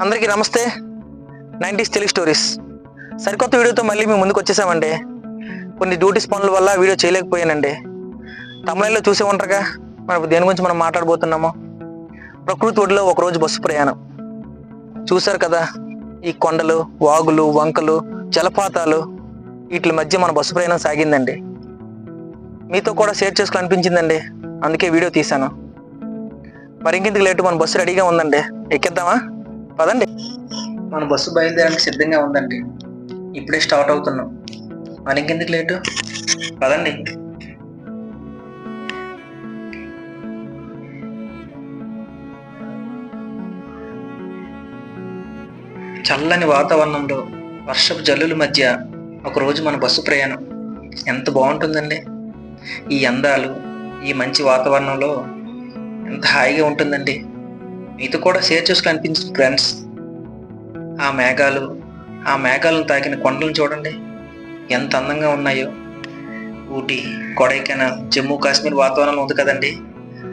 అందరికీ నమస్తే. Nineties Telugu stories. సరికొత్త వీడియోతో మళ్ళీ మేము ముందుకు వచ్చేసామండి. కొన్ని డ్యూటీస్ పనుల వల్ల వీడియో చేయలేకపోయానండి. తమిళలో చూసే ఉంటారుగా. మన దేని గురించి మనం మాట్లాడబోతున్నాము. ప్రకృతి ఒడిలో ఒకరోజు బస్సు ప్రయాణం. చూశారు కదా ఈ కొండలు వాగులు వంకలు జలపాతాలు వీటి మధ్య మన బస్సు ప్రయాణం సాగిందండి. మీతో కూడా షేర్ చేసుకోవాలనిపించిందండి. అందుకే వీడియో తీశాను. మరి ఇంకెందుకు లేటు? మన బస్సు రెడీగా ఉందండి. ఎక్కేద్దామా? పదండి. మన బస్సు బయలుదేరడానికి సిద్ధంగా ఉందండి. ఇప్పుడే స్టార్ట్ అవుతున్నాం. మనకెందుకు లేటు? పదండి. చల్లని వాతావరణంలో వర్షపు జల్లుల మధ్య ఒకరోజు మన బస్సు ప్రయాణం ఎంత బాగుంటుందండి. ఈ అందాలు ఈ మంచి వాతావరణంలో ఎంత హాయిగా ఉంటుందండి. మీతో కూడా షేర్ చేసుకుని అనిపించింది ఫ్రెండ్స్ ఆ మేఘాలు ఆ మేఘాలను తాకిన కొండలను చూడండి. ఎంత అందంగా ఉన్నాయో. ఊటీ కొడైకెనాల్ జమ్మూ కాశ్మీర్ వాతావరణం ఉంది కదండి.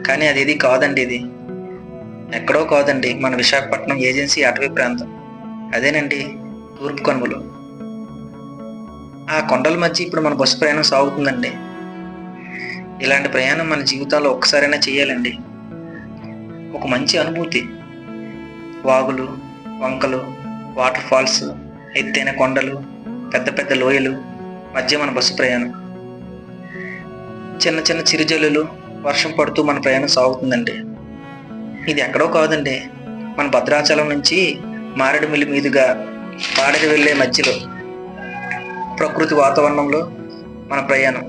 కానీ అది ఇది కాదండి ఇది. ఎక్కడో కాదండి మన విశాఖపట్నం ఏజెన్సీ అటవీ ప్రాంతం. అదేనండి తూర్పు కనుమలు ఆ కొండల మధ్య ఇప్పుడు మన బస్సు ప్రయాణం సాగుతుందండి. ఇలాంటి ప్రయాణం మన జీవితంలో ఒక్కసారైనా చేయాలండి. ఒక మంచి అనుభూతి. వాగులు వంకలు వాటర్ ఫాల్స్ ఎత్తైన కొండలు పెద్ద పెద్ద లోయలు మధ్య మన బస్సు ప్రయాణం. చిన్న చిన్న చిరుజల్లులు వర్షం పడుతూ మన ప్రయాణం సాగుతుందండి. ఇది ఎక్కడో కాదండి. మన భద్రాచలం నుంచి మారేడుమిల్లి మీదుగా పాడేరు వెళ్ళే మధ్యలో ప్రకృతి వాతావరణంలో మన ప్రయాణం.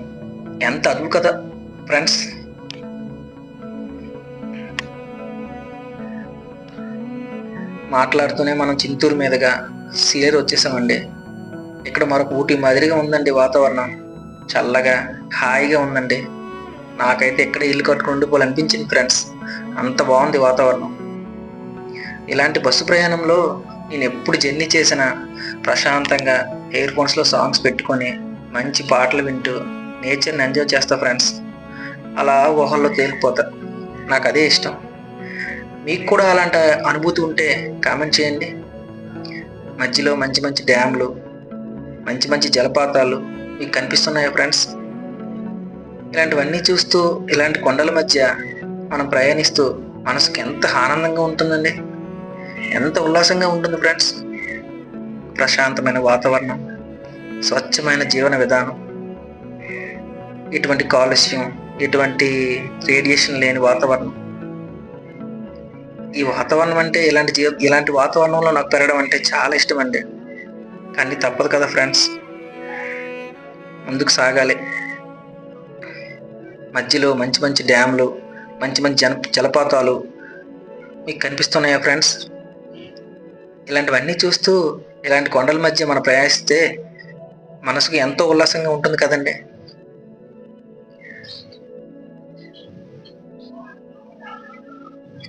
ఎంత అదుపు కదా ఫ్రెండ్స్ మాట్లాడుతూనే మనం చింతూరు మీదుగా సీలేరు వచ్చేసామండి. ఇక్కడ మరొక ఊటీ మాదిరిగా ఉందండి వాతావరణం. చల్లగా హాయిగా ఉందండి. నాకైతే ఇక్కడ ఇల్లు కట్టుకుని ఉండిపోవాలనిపించింది ఫ్రెండ్స్. అంత బాగుంది వాతావరణం. ఇలాంటి బస్సు ప్రయాణంలో నేను ఎప్పుడు జర్నీ చేసినా ప్రశాంతంగా ఇయర్ ఫోన్స్లో సాంగ్స్ పెట్టుకొని మంచి పాటలు వింటూ నేచర్ని ఎంజాయ్ చేస్తా ఫ్రెండ్స్. అలా ఊహల్లో తేలిపోతా. నాకు అదే ఇష్టం. మీకు కూడా అలాంటి అనుభూతి ఉంటే కామెంట్ చేయండి. మధ్యలో మంచి మంచి డ్యామ్లు మంచి మంచి జలపాతాలు మీకు కనిపిస్తున్నాయా ఫ్రెండ్స్ ఇలాంటివన్నీ చూస్తూ ఇలాంటి కొండల మధ్య మనం ప్రయాణిస్తూ మనసుకి ఎంత ఆనందంగా ఉంటుందండి. ఎంత ఉల్లాసంగా ఉంటుంది ఫ్రెండ్స్ ప్రశాంతమైన వాతావరణం స్వచ్ఛమైన జీవన విధానం ఇటువంటి కాలుష్యం ఇటువంటి రేడియేషన్ లేని వాతావరణం ఈ వాతావరణం అంటే ఇలాంటి జీవ ఇలాంటి వాతావరణంలో నాకు పెరగడం అంటే చాలా ఇష్టం అండి కానీ తప్పదు కదా ఫ్రెండ్స్. ముందుకు సాగాలి. మధ్యలో మంచి మంచి డ్యామ్లు మంచి మంచి జన జలపాతాలు మీకు కనిపిస్తున్నాయా ఫ్రెండ్స్? ఇలాంటివన్నీ చూస్తూ ఇలాంటి కొండల మధ్య మనం ప్రయాణిస్తే మనసుకు ఎంతో ఉల్లాసంగా ఉంటుంది కదండి.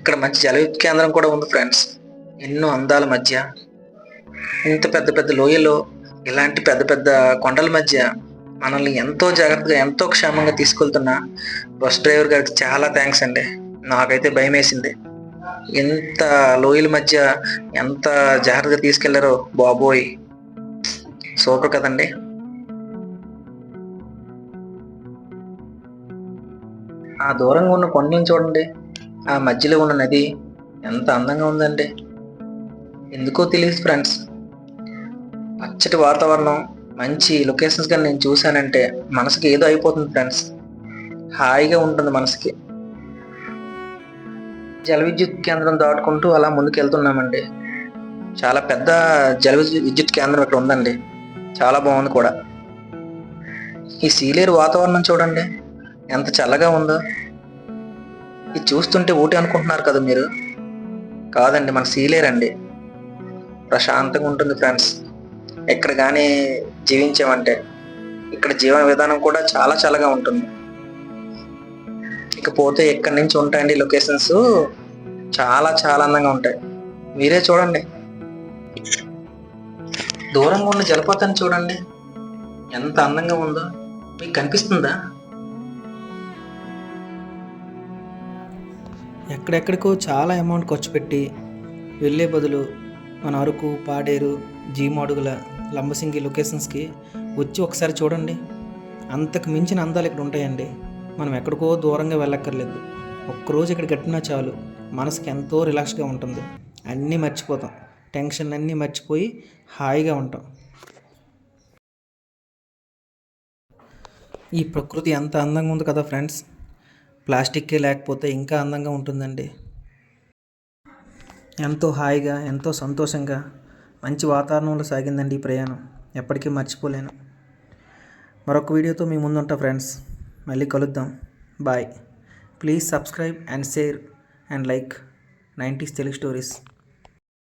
ఇక్కడ మంచి జల కేంద్రం కూడా ఉంది ఫ్రెండ్స్. ఎన్నో అందాల మధ్య ఇంత పెద్ద పెద్ద లోయలో ఇలాంటి పెద్ద పెద్ద కొండల మధ్య మనల్ని ఎంతో జాగ్రత్తగా ఎంతో క్షేమంగా తీసుకెళ్తున్న బస్ డ్రైవర్ గారికి చాలా థ్యాంక్స్ అండి. నాకైతే భయం వేసింది. ఎంత లోయల మధ్య ఎంత జాగ్రత్తగా తీసుకెళ్ళారో బాబోయ్. సూపర్ కదండి. ఆ దూరంగా ఉన్న కొండని చూడండి. ఆ మధ్యలో ఉన్న నది ఎంత అందంగా ఉందండి ఎందుకో తెలియదు ఫ్రెండ్స్. పచ్చటి వాతావరణం మంచి లొకేషన్స్ కానీ నేను చూశానంటే మనసుకి ఏదో అయిపోతుంది ఫ్రెండ్స్. హాయిగా ఉంటుంది మనసుకి. జల విద్యుత్ కేంద్రం దాటుకుంటూ అలా ముందుకెళ్తున్నామండి. చాలా పెద్ద జల విద్యుత్ కేంద్రం ఇక్కడ ఉందండి. చాలా బాగుంది కూడా. ఈ సీలేరు వాతావరణం చూడండి ఎంత చల్లగా ఉందో. ఇది చూస్తుంటే ఊటీ అనుకుంటున్నారు కదా మీరు? కాదండి మన సీలేరండి ప్రశాంతంగా ఉంటుంది ఫ్రెండ్స్. ఎక్కడ కానీ జీవించామంటే ఇక్కడ జీవన విధానం కూడా చాలా చల్లగా ఉంటుంది. ఇకపోతే ఎక్కడి నుంచి ఉంటాయండి లొకేషన్స్? చాలా చాలా అందంగా ఉంటాయి. మీరే చూడండి. దూరంగా ఉన్న జలపాతాన్ని చూడండి. ఎంత అందంగా ఉందో. మీకు కనిపిస్తుందా? ఎక్కడెక్కడికో చాలా అమౌంట్ ఖర్చు పెట్టి వెళ్ళే బదులు మన అరకు పాడేరు జీమాడుగుల లంబసింగి లొకేషన్స్కి వచ్చి ఒకసారి చూడండి. అంతకు మించిన అందాలు ఇక్కడ ఉంటాయండి. మనం ఎక్కడికో దూరంగా వెళ్ళక్కర్లేదు. ఒక్కరోజు ఇక్కడ గట్టినా చాలు. మనసుకి ఎంతో రిలాక్స్గా ఉంటుంది. అన్నీ మర్చిపోతాం. టెన్షన్ అన్నీ మర్చిపోయి హాయిగా ఉంటాం. ఈ ప్రకృతి ఎంత అందంగా ఉంది కదా ఫ్రెండ్స్ ప్లాస్టిక్కే లేకపోతే ఇంకా అందంగా ఉంటుందండి. ఎంతో హాయిగా ఎంతో సంతోషంగా మంచి వాతావరణంలో సాగిందండి ఈ ప్రయాణం. ఎప్పటికీ మర్చిపోలేను. మరొక వీడియోతో మీ ముందుంటా ఫ్రెండ్స్. మళ్ళీ కలుద్దాం. Bye. Please subscribe and share and like nineties Telugu stories.